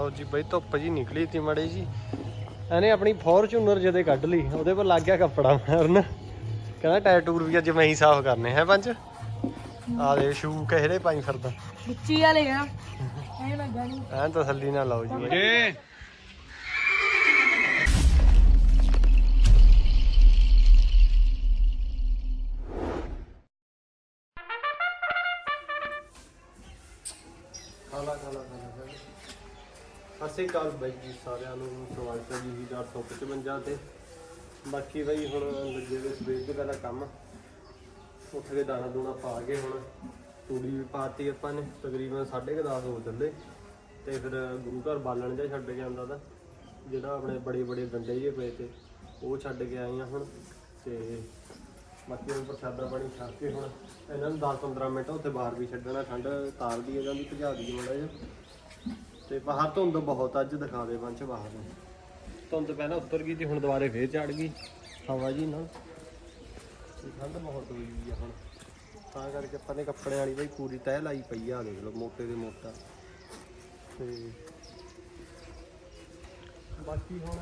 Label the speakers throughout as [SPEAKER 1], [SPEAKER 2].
[SPEAKER 1] ਲਓ ਜੀ ਬਈ ਧੁੱਪ ਜੀ ਨਿਕਲੀ ਤੀ ਮੜੀ ਜੀ। ਇਹਨੇ ਆਪਣੀ ਫੋਰਚੂਨਰ ਜਦੇ ਕੱਢ ਲਈ ਉਹਦੇ ਪਰ ਲੱਗ ਗਿਆ ਕੱਪੜਾ ਮਾਰਨ। ਕਹਿੰਦਾ ਟਾਇਰ ਟੂਰ ਵੀ ਅੱਜ ਮੈਂ ਹੀ ਸਾਫ਼ ਕਰਨੇ ਹੈ ਪੰਜ। ਆ ਦੇ ਸ਼ੂ ਕਿਹੜੇ ਪਾਈ ਫਿਰਦਾ।
[SPEAKER 2] ਗੁੱਚੀ ਵਾਲੇ ਆ। ਐ ਲੱਗਾ ਨਹੀਂ
[SPEAKER 1] ਐਂ ਤਸੱਲੀ ਨਾਲ ਲਾਓ ਜੀ। ਬਈ। ਖਾਲਾ ਖਾਲਾ ਖਾਲਾ। ਸਤਿ ਸ਼੍ਰੀ ਅਕਾਲ ਬਾਈ ਜੀ, ਸਾਰਿਆਂ ਨੂੰ ਸਵਾਗਤ ਹੈ ਜੀ 455 ਤੇ। ਬਾਕੀ ਬਾਈ ਹੁਣ ਲੱਗੇ ਦੇ ਸਵੇਰ ਦੇ ਪਹਿਲਾਂ ਕੰਮ। ਉੱਠ ਕੇ ਦਾਣਾ ਦੂਣਾ ਪਾ ਕੇ ਹੁਣ ਤੂੜੀ ਵੀ ਪਾਤੀ ਆਪਾਂ ਨੇ, ਤਕਰੀਬਨ 10:30 ਹੋ ਚੱਲੇ। ਤੇ ਫਿਰ ਗੁਰੂ ਘਰ ਬਾਲਣ ਜਿਹਾ ਛੱਡ ਕੇ ਆਉਂਦਾ ਤਾਂ, ਜਿਹੜਾ ਆਪਣੇ ਬੜੇ ਬੜੇ ਡੰਡੇ ਜਿਹੇ ਪਏ ਤੇ, ਉਹ ਛੱਡ ਕੇ ਆਏ ਆ ਹੁਣ। ਤੇ ਬਾਕੀ ਹੁਣ ਪ੍ਰਸ਼ਾਦਾ ਪਾਣੀ ਛਾ ਕੇ ਹੁਣ ਇਹਨਾਂ ਨੂੰ 10-15 ਮਿੰਟ ਉੱਥੇ ਬਾਹਰ ਵੀ ਛੱਡਣਾ, ਠੰਡ ਤਾਰਦੀ ਹੈ ਦੀ ਭਜਾ ਦੀ ਮੜਾ ਜਿਹਾ। ਤੇ ਬਾਹਰ ਧੁੰਦ ਬਹੁਤ ਅੱਜ ਦਿਖਾ ਦੇ ਬੰਚ ਬਾਹਰ ਨੂੰ। ਧੁੰਦ ਪਹਿਲਾਂ ਉੱਤਰ ਗਈ ਤੇ ਹੁਣ ਦੁਬਾਰੇ ਫੇਰ ਚੜ ਗਈ। ਹਵਾ ਜੀ ਨਾਲ ਤੇ ਠੰਡ ਬਹੁਤ ਹੋਈ ਵੀ ਆ ਹੁਣ। ਤਾਂ ਕਰਕੇ ਆਪਾਂ ਨੇ ਕੱਪੜੇ ਵਾਲੀ ਬਈ ਪੂਰੀ ਤਹਿ ਲਾਈ ਪਈ ਆ ਦੇਖ ਲਓ ਮੋਟੇ ਦੇ ਮੋਟਾ। ਤੇ ਬਾਕੀ ਹੁਣ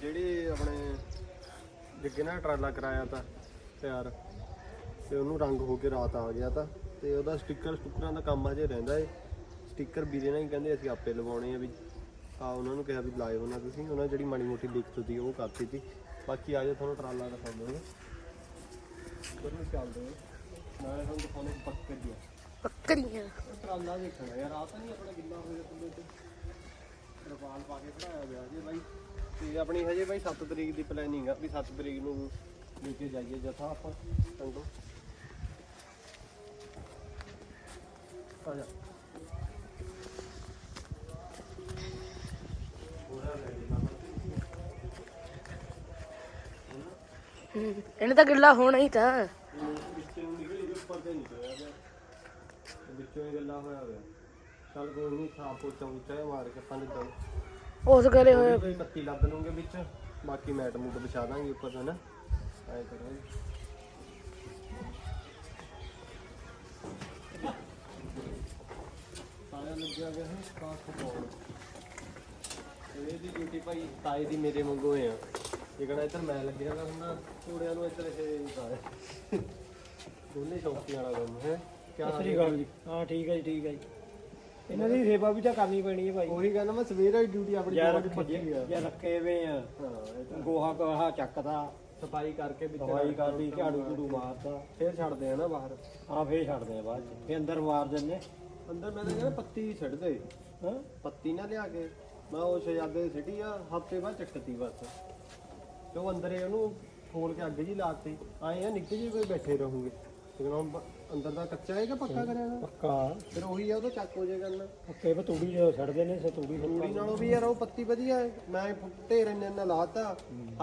[SPEAKER 1] ਜਿਹੜੇ ਆਪਣੇ ਜੱਗੇ ਨਾਲ ਟਰਾਲਾ ਕਰਾਇਆ ਤਾਂ ਤਿਆਰ ਤੇ ਉਹਨੂੰ ਰੰਗ ਹੋ ਕੇ ਰਾਤ ਆ ਗਿਆ ਤਾਂ। ਤੇ ਉਹਦਾ ਸਟicker ਸਟੁੱਕਰਾਂ ਦਾ ਕੰਮ ਹਜੇ ਰਹਿੰਦਾ ਏ। ਸਟicker ਵੀਰੇ ਨਾਲ ਹੀ ਕਹਿੰਦੇ ਅਸੀਂ ਆਪੇ ਲਵਾਉਣੇ ਆ ਵੀ ਆ ਉਹਨਾਂ ਨੂੰ ਕਿਹਾ ਵੀ ਲਾਇਓ ਨਾ ਤੁਸੀਂ ਉਹਨਾਂ ਜਿਹੜੀ ਮਾੜੀ ਮੋਟੀ ਦਿੱਕਤ ਸੀ ਉਹ ਕਰਤੀ ਸੀ। ਬਾਕੀ ਆ ਜਾਓ ਤੁਹਾਨੂੰ ਟਰਾਲਾ ਦਿਖਾਉਂਦੇ ਹਾਂ ਬਰਨੂੰ ਚੱਲਦੇ ਹਾਂ ਨਾਲੇ ਤੁਹਾਨੂੰ ਦਿਖਾਉਂਦੇ ਪੱਕੇ ਦੀ
[SPEAKER 2] ਬੱਕਰੀਆਂ
[SPEAKER 1] ਟਰਾਲਾ ਦੇਖਣਾ ਯਾਰ ਆ ਤਾਂ ਨਹੀਂ ਆਪਣਾ ਗਿੱਲਾ ਹੋ ਗਿਆ ਥੱਲੇ ਤੇ ਤਰਪਾਲ ਪਾ ਕੇ ਖੜਾਇਆ ਗਿਆ ਜੀ ਬਾਈ। ਤੇ ਆਪਣੀ ਹਜੇ ਬਾਈ 7 ਤਰੀਕ ਦੀ ਪਲੈਨਿੰਗ ਆ ਵੀ 7 ਤਰੀਕ ਨੂੰ ਲੈ ਕੇ ਜਾਈਏ ਜਥਾ ਆਪਾਂ। ਆ ਜਾ।
[SPEAKER 2] ਇਹਨੇ ਤਾਂ ਗਿੱਲਾ ਹੋਣਾ ਹੀ ਤਾਂ।
[SPEAKER 1] ਵਿੱਚੋਂ ਨਿਕਲੀ ਦੇ ਉੱਪਰ ਤੇ ਨਿਕਲਿਆ ਗਿਆ ਤੇ ਵਿੱਚੋਂ ਇਹ ਗੱਲਾਂ ਹੋਇਆ ਹੋਇਆ ਚੱਲ ਕੋਈ ਨਹੀਂ ਸਾਫ਼ ਪੋਚਾ ਉੱਚਾ ਜਿਹਾ ਮਾਰ ਕੇ ਪੰਜ ਦਿਨ
[SPEAKER 2] ਉਸ ਗਲੇ ਹੋਏ
[SPEAKER 1] ਕੋਈ ਪੱਤੀ ਲੱਦ ਲੂੰਗੇ ਵਿੱਚ। ਬਾਕੀ ਮੈਟ ਮੂਟ ਵਿਛਾ ਦਾਂਗੇ ਉੱਪਰ ਹਨਾ ਐ ਕਰਾਂਗੇ ਲੱਗਿਆ ਗਿਆ ਹੈ ਕਾਸ ਪਾਉਣ ਇਹਦੀ ਡਿਊਟੀ ਭਾਈ ਤਾਏ ਦੀ ਮੇਰੇ ਵਾਂਗੂ ਆ। ਇਹ ਕਹਿੰਦਾ ਇੱਧਰ ਮੈਂ ਲੱਗਿਆ ਹੋਇਆ ਹੁੰਦਾ ਘੋੜਿਆਂ ਨੂੰ ਇੱਧਰ ਇਹ ਤਾਏ ਦੋਨੇ ਸ਼ੌਕੀ ਵਾਲਾ ਕੰਮ ਹੈ। ਕਿਆ
[SPEAKER 3] ਸ੍ਰੀ ਅਕਾਲ ਜੀ? ਹਾਂ ਠੀਕ ਹੈ ਜੀ ਠੀਕ ਹੈ ਜੀ। ਇਹਨਾਂ ਦੀ ਸੇਵਾ ਵੀ ਤਾਂ ਕਰਨੀ ਪੈਣੀ ਹੈ ਭਾਈ।
[SPEAKER 1] ਉਹੀ ਕਹਿੰਦਾ ਮੈਂ ਸਵੇਰ ਵਾਲੀ ਡਿਊਟੀ ਆਪਣੀ
[SPEAKER 3] ਯਾਰ
[SPEAKER 1] ਬਹੁਤ ਪੱਕੀ ਆ
[SPEAKER 3] ਜੇ ਰੱਖੇ ਵੇ ਆ।
[SPEAKER 1] ਹਾਂ ਇਹ ਤਾਂ
[SPEAKER 3] ਗੋਹਾ ਗੋਹਾ ਚੱਕਦਾ।
[SPEAKER 1] ਸਫ਼ਾਈ ਕਰਕੇ ਵਿੱਚ
[SPEAKER 3] ਝਾੜੂ ਝੂੜੂ ਮਾਰਦਾ।
[SPEAKER 1] ਫੇਰ ਛੱਡਦੇ ਆ ਨਾ ਬਾਹਰ।
[SPEAKER 3] ਆ ਫੇਰ ਛੱਡਦੇ ਆ ਬਾਅਦ ਚ। ਫੇਰ ਅੰਦਰ ਮਾਰ ਦਿੰਦੇ।
[SPEAKER 1] ਅੰਦਰ ਮੈਂ ਤਾਂ ਕਹਿੰਦਾ ਪੱਤੀ ਛੱਡ ਦੇ।
[SPEAKER 3] ਹਾਂ।
[SPEAKER 1] ਪੱਤੀ ਨਾ ਲਿਆ ਕੇ। ਮੈਂ ਉਹ ਸ਼ਹਿਜ਼ਾਦੇ ਦੀ ਸਿੱਟੀ ਆ ਹਫ਼ਤੇ ਬਾਅਦ ਚੱਕਤੀ ਬਸ। ਤੇ ਉਹ ਅੰਦਰੇ ਉਹਨੂੰ ਖੋਲ ਕੇ ਅੱਗ ਜੀ ਲਾਤੀ ਆਏ ਆ ਨਿੱਕੇ ਜਿਹੇ ਕੋਈ ਬੈਠੇ ਰਹੂਗੇ। ਲੇਕਿਨ ਅੰਦਰ ਦਾ ਕੱਚਾ ਹੈ ਕਿ ਪੱਕਾ ਕਰਿਆ ਹੋਇਆ?
[SPEAKER 3] ਪੱਕਾ।
[SPEAKER 1] ਫਿਰ ਉਹੀ ਆ ਉਹ ਤਾਂ ਚੱਕ ਹੋ ਜਾਏਗਾ ਨਾ
[SPEAKER 3] ਪੱਕੇ ਬ ਤੂੜੀ ਜੋ ਛੱਡਦੇ ਨੇ ਸੇ ਤੂੜੀ
[SPEAKER 1] ਨਾਲੋਂ ਵੀ ਯਾਰ ਉਹ ਪੱਤੀ ਵਧੀਆ ਹੈ। ਮੈਂ ਢੇਰ ਇੰਨੇ ਇੰਨਾ ਲਾਤਾ।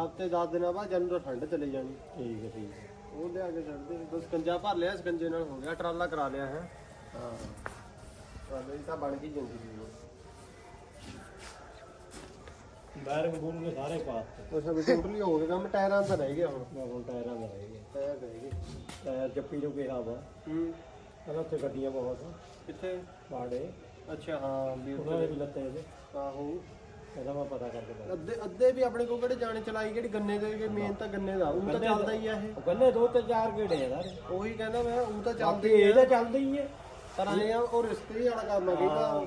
[SPEAKER 1] ਹਫ਼ਤੇ 10 ਦਿਨਾਂ ਬਾਅਦ ਜਨ ਤੋਂ ਠੰਡ ਚਲੇ ਜਾਣੀ।
[SPEAKER 3] ਠੀਕ ਹੈ ਠੀਕ ਹੈ।
[SPEAKER 1] ਉਹ ਲਿਆ ਕੇ ਛੱਡਦੇ ਬਸ ਸਕੰਜਾ ਭਰ ਲਿਆ ਸਕੰਜੇ ਨਾਲ ਹੋ ਗਿਆ ਟਰਾਲਾ ਕਰਾ ਲਿਆ ਹੈ। ਹਾਂ। ਦੀ ਤਾਂ ਬਣ ਗਈ ਜ਼ਿੰਦਗੀ ਉਹ
[SPEAKER 3] ਬੈਰੰਗ ਬੂਰ ਨੇ ਸਾਰੇ ਪਾਤੇ
[SPEAKER 1] ਅੱਛਾ ਵੀ ਟੋਟਲੀ ਹੋ ਗਿਆ ਕੰਮ ਟਾਇਰਾਂ ਦਾ ਰਹਿ ਗਿਆ ਹੁਣ।
[SPEAKER 3] ਹੁਣ ਟਾਇਰਾਂ ਦਾ ਰਹਿ ਗਿਆ
[SPEAKER 1] ਟਾਇਰ ਰਹਿ ਗਏ।
[SPEAKER 3] ਟਾਇਰ ਜੱਪੀ ਨੂੰ ਕਿਹਾ ਵਾ
[SPEAKER 1] ਹੂੰ।
[SPEAKER 3] ਕਹਿੰਦਾ ਉੱਥੇ ਗੱਡੀਆਂ ਬਹੁਤ
[SPEAKER 1] ਕਿੱਥੇ?
[SPEAKER 3] ਬਾੜੇ
[SPEAKER 1] ਅੱਛਾ ਹਾਂ ਵੀ
[SPEAKER 3] ਉਹਨਾਂ ਦੇ ਵੀ ਲੱਤੇ ਇਹਦੇ।
[SPEAKER 1] ਆਹੋ।
[SPEAKER 3] ਕਹਿੰਦਾ ਮੈਂ ਪਤਾ ਕਰਕੇ ਦੱਸ
[SPEAKER 1] ਅੱਧੇ ਅੱਧੇ ਵੀ ਆਪਣੇ ਕੋਲ ਕਿਹੜੇ ਜਾਣੇ ਚਲਾਈ ਕਿਹੜੀ ਗੰਨੇ ਦੇ ਮੇਨ ਤਾਂ ਗੰਨੇ ਦਾ। ਉਹ ਤਾਂ ਚੱਲਦਾ ਹੀ ਆ ਇਹ।
[SPEAKER 3] ਕਹਿੰਦੇ ਦੋ ਤੇ ਚਾਰ ਗੇੜੇ ਆ ਸਾਰੇ
[SPEAKER 1] ਉਹੀ ਕਹਿੰਦਾ ਮੈਂ ਉਹ ਤਾਂ ਚੱਲਦਾ ਹੀ
[SPEAKER 3] ਇਹ
[SPEAKER 1] ਆ
[SPEAKER 3] ਤਾਂ ਚੱਲਦਾ ਹੀ ਹੈ
[SPEAKER 1] ਪਰ ਆਏ ਆ ਉਹ ਰਿਸ਼ਤੇ ਵਾਲਾ ਕੰਮ ਆ ਵੀ ਤਾਂ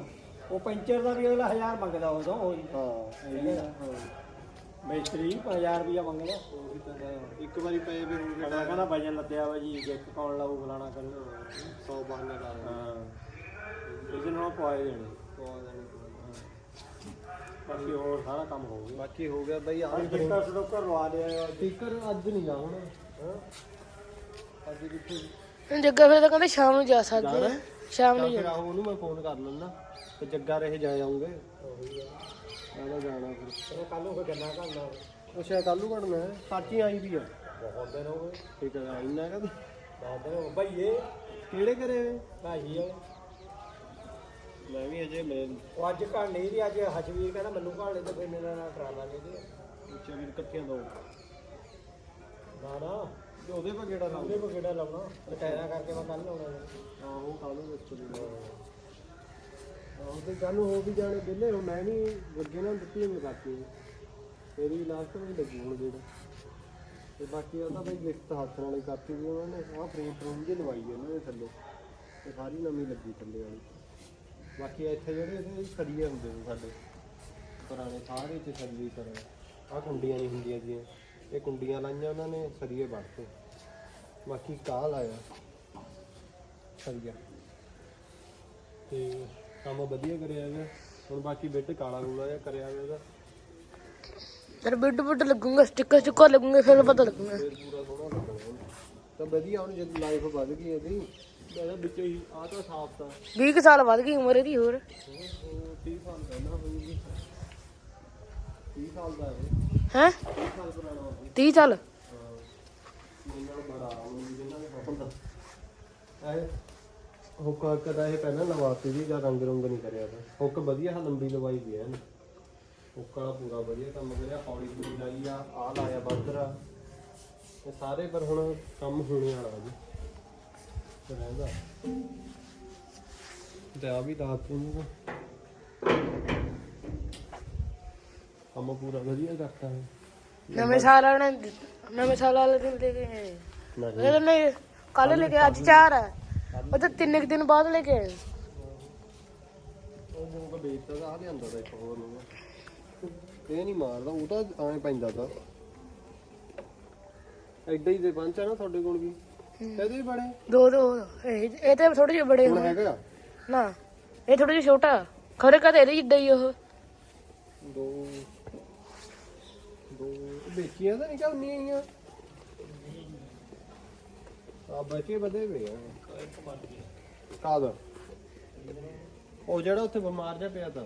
[SPEAKER 3] ਉਹ ਪੈਂਚਰ ਦਾ ਵੀ ਅਗਲਾ 1000 ਮੰਗਦਾ ਉਦੋਂ ਉਹ
[SPEAKER 1] ਹਾਂ। ਇਹ ਵੀ ਆ, ਹਾਂ।
[SPEAKER 3] ਮਿਸਤਰੀ 5000 ਰੁਪਇਆ ਮੰਗਦਾ।
[SPEAKER 1] ਉਹੀ ਤਾਂ ਹੈ। ਇੱਕ ਵਾਰੀ ਪਏ ਵੀ ਹੋ ਗਏ
[SPEAKER 3] ਕਹਿੰਦਾ ਕਹਿੰਦਾ ਵਜਨ ਲੱਦਿਆ ਵਾ ਜੀ ਇੱਕ ਕੌਣ ਲਾਊ ਫਲਾਣਾ ਕਰੂ।
[SPEAKER 1] 100 ਬਹਾਨੇ ਲਾ ਰਹੇ
[SPEAKER 3] ਹਾਂ। ਇਹਦੇ ਨਾਲ ਪਵਾਏ ਦੇਣੇ। ਬਾਕੀ ਹੋਰ ਸਾਰਾ ਕੰਮ ਹੋ ਗਿਆ।
[SPEAKER 1] ਬਾਕੀ ਹੋ ਗਿਆ ਬਈ ਆ
[SPEAKER 3] ਸਟicker ਸਟੋਕਰ ਲਵਾ ਲਿਆ
[SPEAKER 1] ਸਪੀਕਰ ਅੱਜ ਨਹੀਂ ਹੁਣ। ਅੱਜ ਕਿੱਥੇ?
[SPEAKER 2] ਜੱਗਾ ਫਿਰ ਤਾਂ ਕਹਿੰਦੇ ਸ਼ਾਮ ਨੂੰ ਜਾ ਸਕਦੇ ਆ। ਸ਼ਾਮ ਨੂੰ
[SPEAKER 1] ਫਿਰ ਆਹੋ ਉਹਨੂੰ ਮੈਂ ਫੋਨ ਕਰ ਲੈਣਾ ਤੇ ਜੱਗਾ ਰਹੇ ਜਾ ਜਾਉਂਗੇ ਕਹਿੰਦਾ ਜਾਣਾ ਫਿਰ।
[SPEAKER 3] ਉਹ ਕੱਲ ਨੂੰ ਕੋਈ ਗੰਨਾ ਕਰਨਾ
[SPEAKER 1] ਅੱਛਾ ਕੱਲੂ ਘੜਨਾ ਹੈ। ਸਾਚੀ ਆਈ ਵੀ ਆ।
[SPEAKER 3] ਬਹੁਤ ਦਿਨ ਹੋ ਗਏ।
[SPEAKER 1] ਠੀਕ ਹੈ ਇੰਨਾ ਕਦ
[SPEAKER 3] ਬਹੁਤ ਦਿਨ ਹੋ ਗਏ। ਭਈਏ।
[SPEAKER 1] ਕਿਹੜੇ ਕਰੇ ਵੇ?
[SPEAKER 3] ਭਾਈ ਉਹ
[SPEAKER 1] ਮੈਂ ਵੀ ਅਜੇ ਮੈਂ
[SPEAKER 3] ਉਹ ਅੱਜ ਘਰ ਨਹੀਂ ਦੀ ਅੱਜ ਹਸ਼ਵੀਰ ਕਹਿੰਦਾ ਮੈਨੂੰ ਘਰ ਲੈ ਤੇ ਫਿਰ ਮੇਰੇ ਨਾਲ ਕਰਾ ਲਾਂਗੇ ਤੇ
[SPEAKER 1] ਉੱਚਾ ਵੀ ਕੱਟੀਆਂ ਦੋ।
[SPEAKER 3] ਨਾ ਨਾ।
[SPEAKER 1] ਉਹਦੇ ਪਾ ਕਿਹੜਾ
[SPEAKER 3] ਉਹਦੇ ਕੋ ਕਿਹੜਾ ਲਾਉਣਾ? ਰਿਟਾਇਰਾਂ ਕਰਕੇ ਮੈਂ ਕੱਲ ਲਾਉਣਾ ਯਾਰ।
[SPEAKER 1] ਆਹੋ ਕਾਲੂ ਵਿੱਚ ਦੇ ਆਹੋ ਤੇ ਗੱਲ ਹੋ ਵੀ ਜਾਣੇ ਬਿੱਲੇ ਹੋ ਮੈਂ ਨਹੀਂ ਅੱਗੇ ਨਾ ਦਿੱਤੀ ਲਗਾਤੀ ਤੇਰੀ ਲਾਸਟ ਵਿੱਚ ਲੱਗੀ ਹੁਣ ਜਿਹੜਾ। ਤੇ ਬਾਕੀ ਉਹ ਤਾਂ ਬਈ ਗਿਫਟ ਹੱਥ ਨਾਲ ਹੀ ਕਰਤੀ ਵੀ ਉਹਨਾਂ ਨੇ ਆਹ ਫਰੇਮ ਫਰੂਮ ਜਿਹੀ ਲਵਾਈ ਹੈ ਉਹਨਾਂ ਨੇ ਥੱਲੇ। ਤੇ ਸਾਰੀ ਨਵੀਂ ਲੱਗੀ ਥੱਲੇ ਵਾਲੀ। ਬਾਕੀ ਇੱਥੇ ਜਿਹੜੇ ਇਹਦੇ ਸਰੀਏ ਹੁੰਦੇ ਨੇ ਸਾਡੇ ਪੁਰਾਣੇ ਸਾਰੇ ਚ ਸਰੀਏ ਤਰ੍ਹਾਂ ਆਹ ਕੁੰਡੀਆਂ ਨਹੀਂ ਹੁੰਦੀਆਂ ਜੀਆਂ। ਇਹ ਕੁੰਡੀਆਂ ਲਾਈਆਂ ਉਹਨਾਂ ਨੇ ਸਰੀਏ ਵੜਤੇ ਬਾਕੀ ਕਾਹ ਲਾਇਆ। ਸਰੀਆ ਤੇ ਕੰਮ ਵਧੀਆ ਕਰਿਆ ਹੈਗਾ। ਹੁਣ ਬਾਕੀ ਬਿੱਟ ਕਾਲਾ ਗੂਲਾ ਜਿਹਾ ਕਰਿਆ ਹੋਇਆ ਇਹਦਾ
[SPEAKER 2] ਯਾਰ ਬਿੱਡ ਬਿੱਡ ਲੱਗੂਗਾ ਸਟicker ਸਟਿੱਕਰ ਲੱਗੂਗੇ ਫਿਰ ਪਤਾ ਲੱਗੂਗਾ।
[SPEAKER 1] ਫੇਰ ਪੂਰਾ ਸੋਹਣਾ ਲੱਗਣਾ ਹੁਣ। ਤਾਂ ਵਧੀਆ ਹੁਣ ਜਦ ਲਾਈਫ ਵੱਧ ਗਈ ਇਹਦੀ। ਇਹਦਾ ਵਿੱਚੋਂ ਹੀ ਆ ਤਾਂ ਸਾਫ਼ ਤਾਂ।
[SPEAKER 2] 20 ਕੁ ਸਾਲ ਵੱਧ ਗਈ ਉਮਰ ਇਹਦੀ ਹੋਰ।
[SPEAKER 1] ਉਹ 30 ਸਾਲ ਪਹਿਲਾਂ ਹੋਊਗੀ 30 ਸਾਲ ਦਾ ਹੈ
[SPEAKER 2] ਹੈ?
[SPEAKER 1] 30 ਸਾਲ ਪੁਰਾਣਾ ਹੋ
[SPEAKER 2] 30 ਸਾਲ?
[SPEAKER 1] ਜਿੰਨਾ ਹੁੱਕ ਕਦਾ ਇਹ ਪਹਿਲਾਂ ਲਵਾਤੀ ਸੀ ਜਾਂ ਰੰਗ ਰੰਗ ਨਹੀਂ ਕਰਿਆ ਤਾਂ। ਹੁੱਕ ਵਧੀਆ ਲੰਬੀ ਲਵਾਈ ਦੀ ਹੈ ਹੁੱਕ ਵਾਲਾ ਪੂਰਾ ਵਧੀਆ ਕੰਮ ਕਰਿਆ, ਹੌਲੀ ਪੂਰੀ ਲਾਈ ਆ ਆ ਲਾਇਆ ਬੰਦਰਾ ਇਹ ਸਾਰੇ ਪਰ ਹੁਣ ਕੰਮ ਹੋਣੇ ਵਾਲਾ ਜੀ। ਤੇ ਰਹਿੰਦਾ। ਤੇ ਆ ਵੀ ਦਾਤ ਨੂੰ ਕੰਮ ਪੂਰਾ ਵਧੀਆ ਕਰਤਾ ਹੈ
[SPEAKER 2] ਨਵੇਂ ਸਾਲ ਵਾਲੇ ਨੇ ਨਵੇਂ ਸਾਲ ਵਾਲੇ ਦਿਨ ਲੈ ਕੇ ਆਏ।
[SPEAKER 1] ਨਹੀਂ
[SPEAKER 2] ਉਹਦੇ ਨੇ ਕੱਲ ਲੈ ਕੇ ਅੱਜ ਚਾਰ ਹੈ। ਉਹ ਤਾਂ ਤਿੰਨ ਕੁ ਦਿਨ ਬਾਅਦ ਲੈ ਕੇ ਆਏ।
[SPEAKER 1] ਉਹ ਮੂੰਹ ਕੋ ਵੇਚਦਾ ਤਾਂ ਆ ਲਿਆਂਦਾ ਤਾਂ ਇੱਕ ਹੋਰ ਨੂੰ। ਇਹ ਨਹੀਂ ਮਾਰਦਾ ਉਹ ਤਾਂ ਐਂ ਪੈਂਦਾ ਤਾਂ। ਐਡਾ ਹੀ ਦੇ ਪੰਜ ਆ ਨਾ ਤੁਹਾਡੇ ਕੋਲ ਵੀ। ਇਹਦੇ ਹੀ ਬੜੇ
[SPEAKER 2] ਦੋ ਦੋ ਇਹ ਇਹ ਤਾਂ ਥੋੜੇ ਜਿਹੇ ਬੜੇ
[SPEAKER 1] ਹੁਣ
[SPEAKER 2] ਹੋਏ
[SPEAKER 1] ਹੈਗਾ।
[SPEAKER 2] ਨਾ ਇਹ ਥੋੜਾ ਜਿਹਾ ਛੋਟਾ। ਖਰੇ ਕਦੇ ਇਹਦੇ ਜਿੱਡਾ ਹੀ ਉਹ।
[SPEAKER 1] ਦੋ ਦੋ ਵੇਚੀਆਂ ਤਾਂ ਨਹੀਂ ਕਿ ਉਨੀਆਂ ਹੀ ਆ ਬਚੇ ਵਧੇ ਵੇ ਆ। ਕਾਦਾ ਉਹ ਜਿਹੜਾ ਉੱਥੇ ਬਿਮਾਰ ਜਿਹਾ ਪਿਆ ਤਾਂ।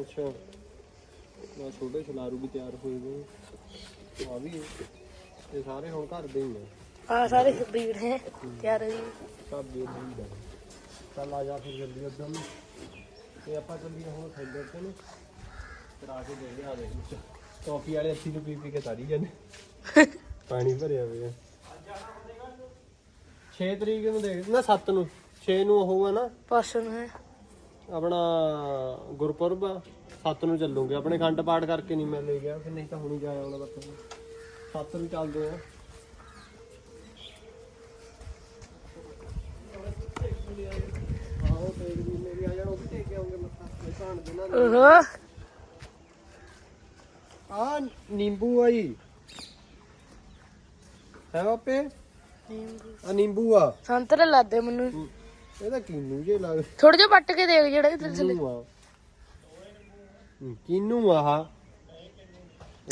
[SPEAKER 1] ਅੱਛਾ। ਨਾ ਛੋਟੇ ਛਲਾਰੂ ਵੀ ਤਿਆਰ ਹੋਏ ਗਏ ਆ ਵੀ ਇਹ ਸਾਰੇ ਹੁਣ ਘਰ ਦੇ ਹੀ ਆ
[SPEAKER 2] ਆ ਸਾਰੇ ਬੀੜ ਹੈ ਤਿਆਰ ਹੈ ਜੀ
[SPEAKER 1] ਸਭ ਦੇ ਦੀ ਦਾ ਚੱਲ ਆ ਜਾ ਫਿਰ ਜਲਦੀ ਨੂੰ। ਤੇ ਆਪਾਂ ਚੱਲੀਏ ਹੁਣ ਖੇਡਰ ਤੇ ਨੂੰ। ਕਰਾ ਕੇ ਦੇ ਆ ਦੇ ਕਾਫੀ ਵਾਲੇ ਅੱਸੀ ਨੂੰ ਪੀ ਪੀ ਕੇ ਤਾਰੀ ਜਾਂਦੇ। ਪਾਣੀ ਭਰਿਆ ਹੋਇਆ। 6 ਤਰੀਕ ਨੂੰ ਦੇਖ ਨਾ 7 ਨੂੰ। 6 ਨੂੰ ਉਹ ਆ ਨਾ।
[SPEAKER 2] ਪਾਸਨ ਹੈ
[SPEAKER 1] ਆਪਣਾ ਗੁਰਪੁਰਬ ਆ। 7 ਨੂੰ ਚੱਲੂਗੇ। ਆਪਣੇ ਖੰਡ ਪਾਠ ਕਰਕੇ ਨਹੀਂ ਮੈਂ ਲੈ ਗਿਆ ਫਿਰ ਨਹੀਂ ਤਾਂ ਹੁਣੀ ਜਾਇਆ ਆਉਣਾ ਬੱਤ 7 ਨੂੰ ਚੱਲਦੇ ਆ। ਆਹੋ ਤੇ ਵੀ ਮੇਰੀ ਆ ਜਾਣਾ ਉਹ ਵੀ ਟੇਕ ਕੇ ਆਉਂਗੇ ਮੱਥਾ। ਮੈਂ ਭਾਣ ਦੇ ਨਾਲ।
[SPEAKER 2] ਓਹੋ
[SPEAKER 1] ਆ ਨਿੰਬੂ ਆ ਜੀ। ਹੈ ਬਾਪੇ? ਆ ਨਿੰਬੂ ਆ।
[SPEAKER 2] ਸੰਤਰੇ ਲਾਦੇ ਮੈਨੂੰ।
[SPEAKER 1] ਇਹਦਾ ਕਿੰਨੂ ਜੇ ਲੱਗ
[SPEAKER 2] ਥੋੜੇ ਜਿਹਾ ਪੱਟ ਕੇ ਦੇਖ ਜਿਹੜਾ ਇੱਧਰ ਥੱਲੇ
[SPEAKER 1] ਕਿੰਨੂ ਆ। ਹਮ, ਕਿੰਨੂ ਆ ਆਹ।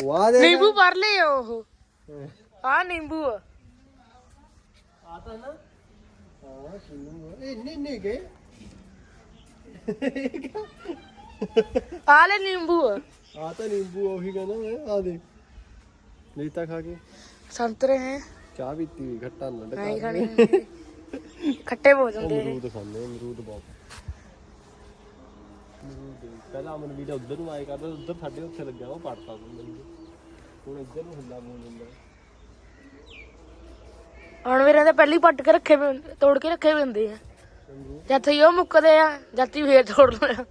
[SPEAKER 1] ਵਾਹ ਦੇ
[SPEAKER 2] ਨਿੰਬੂ ਲਏ ਆ ਉਹ। ਆ ਨਿੰਬੂ ਆ।
[SPEAKER 1] ਆ ਤਾਂ ਨਾ। ਹਾਂ ਕਿੰਨੂ ਆ। ਇਹ ਨਹੀਂ ਨਹੀਂ ਗਏ
[SPEAKER 2] ਆ ਲੈ ਨਿੰਬੂ ਆ।
[SPEAKER 1] ਆ ਤਾਂ ਨਿੰਬੂ ਉਹੀ ਕਹਿੰਦਾ ਮੈਂ ਆ ਦੇ ਲੀਤਾ ਖਾ ਕੇ।
[SPEAKER 2] ਸੰਤਰੇ ਹੈ
[SPEAKER 1] ਚਾਹ ਪੀਤੀ ਖੱਟਾ ਨਾ
[SPEAKER 2] ਨਹੀਂ
[SPEAKER 1] ਡਕਾ
[SPEAKER 2] ਖਾਣੀ ਖੱਟੇ ਹੋ ਜਾਂਦੇ ਇਹ।
[SPEAKER 1] ਅਮਰੂਦ ਖਾਂਦੇ ਅਮਰੂਦ ਬਹੁਤ। ਅਮਰੂਦ ਪਹਿਲਾਂ ਅਮਨ ਵੀਰ ਉਧਰ ਨੂੰ ਆਏ ਕਰਦਾ ਉਧਰ ਸਾਡੇ ਉੱਥੇ ਲੱਗਿਆ ਉਹ ਪੜਤਾ ਹੁਣ ਇੱਧਰ ਨੂੰ ਹੱਲਾ ਬੋਲ ਦਿੰਦਾ।
[SPEAKER 2] ਹੁਣ ਵੀਰੇ ਤਾਂ ਪਹਿਲੀ ਪੱਟ ਕੇ ਰੱਖੇ ਵੀ ਹੁੰਦੇ- ਤੋੜ ਕੇ ਰੱਖੇ ਵੀ ਹੁੰਦੇ ਆ। ਜਦ ਹੀ ਉਹ ਮੁੱਕਦੇ ਆ ਜਦ ਹੀ ਫੇਰ ਤੋੜ ਲਿਆ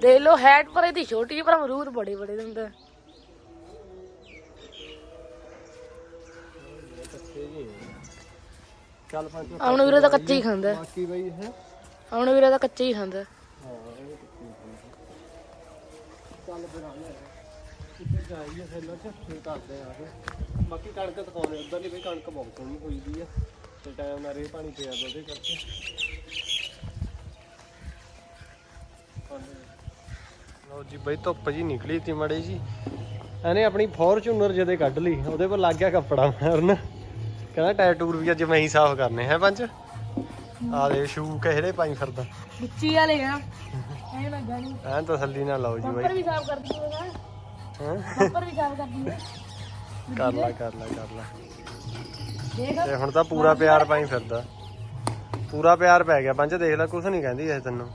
[SPEAKER 2] ਦੇਖ ਲੋ ਹੈਟ ਪਰ ਇਹਦੀ ਛੋਟੀ ਜਿਹੀ, ਪਰ ਅਮਰੂਦ ਬੜੇ ਬੜੇ
[SPEAKER 1] ਆ। ਚੱਲ ਪੰਜ
[SPEAKER 2] ਹੁਣ ਵੀਰੇ ਤਾਂ ਕੱਚੇ ਹੀ ਖਾਂਦਾ
[SPEAKER 1] ਬਾਕੀ ਬਈ ਹੈ
[SPEAKER 2] ਹੁਣ ਵੀਰੇ ਤਾਂ ਕੱਚੇ ਹੀ ਖਾਂਦਾ
[SPEAKER 1] ਹਾਂ। ਹੀ। ਚੱਲ ਆ ਜਾ। ਕਿੱਥੇ ਜਾਈਏ ਫੇਲਰ ਚ? ਫੇਰ ਕਰਦੇ ਆ ਕੇ ਬਾਕੀ ਕਣਕ ਦਿਖਾਉਣੇ ਉਧਰ ਨਹੀਂ ਬਈ ਕਣਕ ਬਹੁਤ ਸੋਹਣੀ ਹੋਈ ਦੀ ਆ। ਤੇ ਟਾਈਮ ਨਾਲ ਰੇ ਪਾਣੀ ਪਿਆ ਉਹਦੇ ਕਰਕੇ। ਲਓ ਜੀ ਬਈ ਧੁੱਪ ਜੀ ਨਿਕਲੀ ਤੀ ਮੜੇ ਜੀ। ਇਹਨੇ ਆਪਣੀ ਫੋਰਚੂਨਰ ਜਦੇ ਕੱਢ ਲਈ ਉਹਦੇ ਪਰ ਲੱਗ ਗਿਆ ਕੱਪੜਾ ਮਾਰਨ। ਕਹਿੰਦਾ ਟਾਇਰ ਟੂਰ ਵੀ ਅੱਜ ਮੈਂ ਹੀ ਸਾਫ਼ ਕਰਨੇ ਹੈ ਪੰਜ? ਆ ਦੇ ਸ਼ੂ ਕਿਹੜੇ ਪਾਈ ਫਿਰਦਾ।
[SPEAKER 2] ਵਿੱਚੀ ਵਾਲੇ ਆ। ਐ ਨਾ ਗਾਣੀ
[SPEAKER 1] ਐਂ ਤਸੱਲੀ ਨਾਲ ਲਾਓ ਜੀ ਬਾਈ।
[SPEAKER 2] ਵੀ ਸਾਫ਼ ਕਰ ਨਾ
[SPEAKER 1] ਹੈਂ?
[SPEAKER 2] ਬੰਪਰ ਵੀ ਸਾਫ਼ ਕਰ ਦਈਏ
[SPEAKER 1] ਕਰ ਲੈ ਕਰ ਲੈ ਕਰ ਲੈ।
[SPEAKER 2] ਦੇਖ।
[SPEAKER 1] ਤੇ ਹੁਣ ਤਾਂ ਪੂਰਾ ਪਿਆਰ ਪਾਈ ਫਿਰਦਾ। ਪੂਰਾ ਪਿਆਰ ਪੈ ਗਿਆ ਪੰਜ ਦੇਖ ਲੈ ਕੁਝ ਨਹੀਂ ਕਹਿੰਦੀ ਇਹ ਤੈਨੂੰ।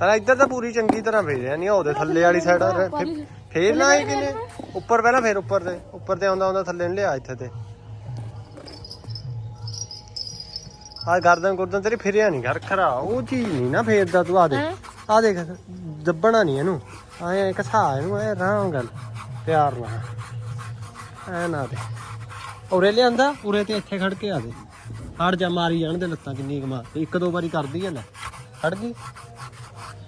[SPEAKER 1] ਪਰ ਇੱਧਰ ਤਾਂ ਪੂਰੀ ਚੰਗੀ ਤਰ੍ਹਾਂ ਫੇਰਿਆ ਨਹੀਂ ਉਹਦੇ ਥੱਲੇ ਵਾਲੀ ਸਾਈਡ ਫੇਰ ਨਾ ਹੀ ਕਿਨੇ? ਉੱਪਰ ਪਹਿਲਾਂ ਫੇਰ ਉੱਪਰ ਤੇ ਉੱਪਰ ਤੇ ਆਉਂਦਾ ਆਉਂਦਾ ਥੱਲੇ ਨੂੰ ਲਿਆ ਇੱਥੇ ਤੇ। ਆ ਗਰਦਨ ਗੁਰਦਨ ਤੇਰੀ ਫਿਰਿਆ ਨਹੀਂ ਘਰ ਖਰਾ ਉਹ ਚੀਜ਼ ਨਹੀਂ ਨਾ ਫੇਰਦਾ ਤੂੰ ਆ ਦੇ ਆ ਦੇਖ ਦੱਬਣਾ ਨਹੀਂ ਇਹਨੂੰ ਆਏ ਕਸਾ ਇਹਨੂੰ ਐ ਆਰਾਮ ਗੱਲ ਪਿਆਰ ਨਾਲ। ਐ ਨਾ ਦੇ। ਉਰੇ ਲਿਆਂਦਾ ਉਰੇ ਤੇ ਇੱਥੇ ਖੜ ਕੇ ਆ ਦੇ। ਹੜ ਜਾ ਮਾਰੀ ਜਾਣ ਦੇ ਲੱਤਾਂ ਕਿੰਨੀ ਕਮਾ ਇੱਕ ਦੋ ਵਾਰੀ ਕਰਦੀ ਆ ਲੈ ਖੜ ਗਈ।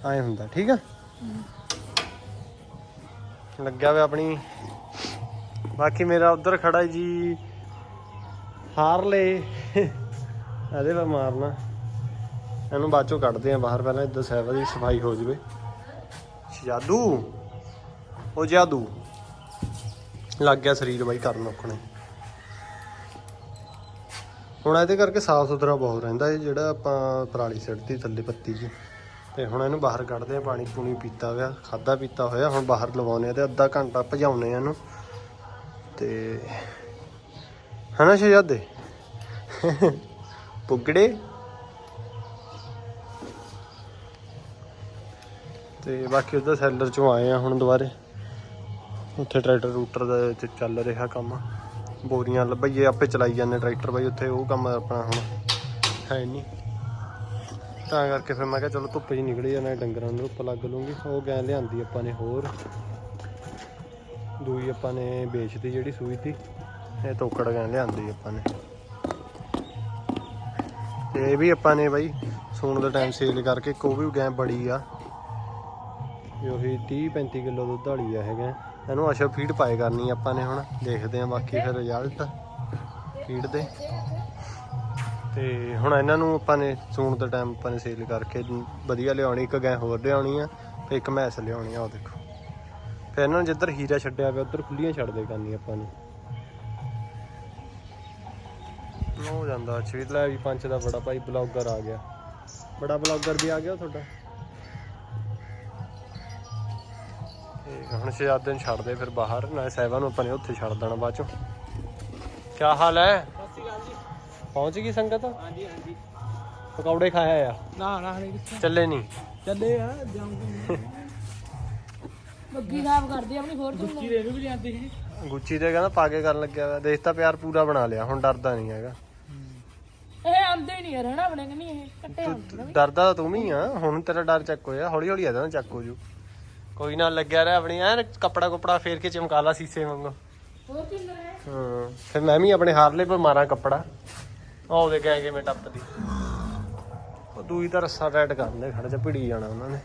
[SPEAKER 1] ਐ ਹੁੰਦਾ, ਠੀਕ ਆ? ਲੱਗਿਆ ਹੋਇਆ ਆਪਣੀ। ਬਾਕੀ ਮੇਰਾ ਉਧਰ ਖੜਾ ਜੀ, ਹਾਰਲੇ। ਇਹਦੇ ਵਾ ਮਾਰਨਾ। ਇਹਨੂੰ ਬਾਅਦ ਚੋਂ ਕੱਢਦੇ ਆ ਬਾਹਰ, ਪਹਿਲਾਂ ਇੱਧਰ ਸਹਿਬਾ ਦੀ ਸਫ਼ਾਈ ਹੋ ਜਵੇ। ਜਾਦੂ ਉਹ ਜਾਦੂ ਲੱਗ ਗਿਆ ਸਰੀਰ ਬਾਈ ਕਰਨ ਔਖਣੇ। ਹੁਣ ਇਹਦੇ ਕਰਕੇ ਸਾਫ਼ ਸੁਥਰਾ ਬਹੁਤ ਰਹਿੰਦਾ ਇਹ ਜਿਹੜਾ ਆਪਾਂ ਪਰਾਲੀ ਸਿੱਟਦੀ ਥੱਲੇ ਪੱਤੀ ਜੀ। ਤੇ ਹੁਣ ਇਹਨੂੰ ਬਾਹਰ ਕੱਢਦੇ ਆ, ਪਾਣੀ ਪੂਣੀ ਪੀਤਾ ਹੋਇਆ ਖਾਦਾ ਪੀਤਾ ਹੋਇਆ, ਹੁਣ ਬਾਹਰ ਲਵਾਉਨੇ ਆ ਤੇ ਅੱਧਾ ਘੰਟਾ ਭਜਾਉਨੇ ਆ ਇਹਨੂੰ। ਤੇ ਹਨਾ ਸ਼ਹਿਜ਼ਾਦੇ? ਪੁੱਗੜੇ? ਤੇ ਬਾਕੀ ਉਹਦਾ ਸੈਲਰ ਚੋਂ ਆਏ ਆ ਹੁਣ ਦੁਬਾਰੇ। ਉੱਥੇ ਟਰੈਕਟਰ ਰੂਟਰ ਦਾ ਚੱਲ ਰਿਹਾ ਕੰਮ। ਬੋਰੀਆਂ ਲੱਭਈਏ ਆਪੇ ਚਲਾਈ ਜਾਂਦੇ ਟਰੈਕਟਰ ਬਾਈ ਉੱਥੇ ਉਹ ਕੰਮ ਆਪਣਾ ਹੁਣ ਹੈ ਨਹੀਂ ਤਾਂ ਕਰਕੇ ਫਿਰ ਮੈਂ ਕਿਹਾ ਚਲੋ ਧੁੱਪ ਜੀ ਨਿਕਲੀ ਜਾਣਾ ਡੰਗਰਾਂ ਨੂੰ ਧੁੱਪ ਲੱਗ ਲੂੰਗੀ ਉਹ ਗੈਂ ਲਿਆਂਦੀ ਆਪਾਂ ਨੇ ਹੋਰ। ਦੂਈ ਆਪਾਂ ਨੇ ਵੇਚਤੀ ਜਿਹੜੀ ਸੂਈ ਤੀ, ਇਹ ਤੋਕੜ ਗੈਂ ਲਿਆਂਦੀ ਆਪਾਂ ਨੇ। ਤੇ ਇਹ ਵੀ ਆਪਾਂ ਨੇ ਬਾਈ, ਸੂਣ ਦਾ ਟਾਈਮ ਸੇਲ ਕਰਕੇ ਇੱਕ ਉਹ ਵੀ ਗੈਂ ਬੜੀ ਆ। ਉਹੀ 30 35 ਕਿਲੋ ਦੁੱਧ ਵਾਲੀ ਆ ਹੈਗਾ ਇਹਨੂੰ ਅਸ਼ਰ ਫੀਡ ਪਾਏ ਕਰਨੀ ਆਪਾਂ ਨੇ ਹੁਣ, ਦੇਖਦੇ ਆਂ ਬਾਕੀ ਫਿਰ ਰਿਜ਼ਲਟ ਫੀਡ ਦੇ। ਤੇ ਹੁਣ ਇਹਨਾਂ ਨੂੰ ਆਪਾਂ ਨੇ ਸੂਣ ਦਾ ਟਾਈਮ ਆਪਾਂ ਨੇ ਸੇਲ ਕਰਕੇ ਵਧੀਆ ਲਿਆਉਣੀ, ਇੱਕ ਗੈਂ ਹੋਰ ਲਿਆਉਣੀ ਆ ਤੇ ਇੱਕ ਮੈਸ ਲਿਆਉਣੀ ਆ, ਉਹ ਦੇਖੋ। ਫਿਰ ਇਹਨਾਂ ਨੂੰ ਜਿੱਧਰ ਹੀਰਾ ਛੱਡਿਆ ਪਿਆ, ਉੱਧਰ ਖੁੱਲੀਆਂ ਛੱਡ ਦੇ ਕਰਨੀ ਆਪਾਂ ਨੇ। ਹੋ ਜਾਂਦਾ ਚੀਜ਼ ਲੈ ਵੀ ਪੰਜ ਦਾ ਬੜਾ ਭਾਈ ਬਲੌਗਰ ਆ ਗਿਆ। ਬੜਾ ਬਲੌਗਰ ਵੀ ਆ ਗਿਆ ਤੁਹਾਡਾ। ਠੀਕ ਹੁਣ ਛੇ ਦਿਨ ਛੱਡ ਦੇ ਫਿਰ ਬਾਹਰ, ਨਾਲੇ ਸਾਹਿਬਾਂ ਨੂੰ ਆਪਾਂ ਨੇ ਉੱਥੇ ਛੱਡ ਦੇਣਾ ਬਾਅਦ ਚੋਂ। ਕੀ ਹਾਲ ਹੈ? ਪਹੁੰਚ ਗਈ ਸੰਗਤ?
[SPEAKER 3] ਹਾਂਜੀ ਹਾਂਜੀ।
[SPEAKER 1] ਪਕੌੜੇ ਖਾਇਆ ਆ।
[SPEAKER 3] ਨਾ ਨਾ ਹਲੇ ਕਿੱਥੇ?
[SPEAKER 1] ਚੱਲੇ ਨਹੀਂ
[SPEAKER 3] ਚੱਲੇ ਆ ਜਾਉਂਗੇ
[SPEAKER 2] ਬੱਗੀ ਸਾਫ਼ ਕਰਦੀ ਆਪਣੀ ਫੋਰਚੂਨ
[SPEAKER 3] ਗੁੱਚੀ ਦੇ ਨੂੰ ਵੀ ਲਿਆਂਦੀ ਸੀ।
[SPEAKER 1] ਗੁੱਚੀ ਦੇ ਕਹਿੰਦਾ ਪਾ ਕੇ ਕਰਨ ਲੱਗਿਆ ਵਾ ਦੇਖ ਤਾਂ ਪਿਆਰ ਪੂਰਾ ਬਣਾ ਲਿਆ ਹੁਣ ਡਰਦਾ ਨਹੀਂ ਹੈਗਾ।
[SPEAKER 2] ਇਹ ਆਂਦੇ ਨਹੀਂ ਯਾਰ ਹਨਾ ਆਪਣੇ ਕਿ ਨਹੀਂ ਇਹ? ਕੱਟੇ ਆਉਂਦੇ
[SPEAKER 1] ਤੂੰ ਡਰਦਾ ਤਾਂ ਤੂੰ ਵੀ ਆ ਹੁਣ ਤੇਰਾ ਡਰ ਚੱਕ ਹੋਇਆ ਹੌਲੀ ਹੌਲੀ ਆਦਾ ਚੱਕ ਹੋ ਜੂ। ਕੋਈ ਨਾ ਲੱਗਿਆ ਰਿਹਾ ਆਪਣੀ ਐਨ ਕੱਪੜਾ ਕੁਪੜਾ ਫੇਰ ਕੇ ਚਮਕਾ ਲਾ ਸੀਸੇ ਵਾਂਗੂ।
[SPEAKER 2] ਫੋਰਚੂਨਰ ਹੈ?
[SPEAKER 1] ਹਾਂ ਫਿਰ ਮੈਂ ਵੀ ਆਪਣੇ ਹਾਰਲੇ ਪਰ ਮਾਰਾਂ ਕੱਪੜਾ। ਉਹ ਦੇ ਕਹਿ ਕਿਵੇਂ ਟੱਪਦੀ ਉਹ ਦੂਈ ਤਾਂ ਰੱਸਾ ਟਾਈਟ ਕਰਦੇ ਖੜ ਜਾ, ਭਿੜੀ ਜਾਣਾ ਉਹਨਾਂ ਨੇ।